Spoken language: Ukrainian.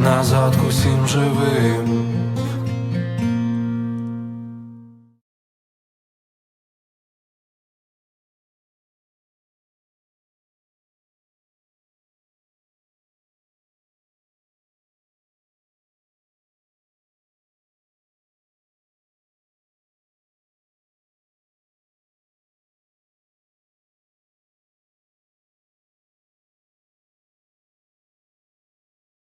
назад усім живим.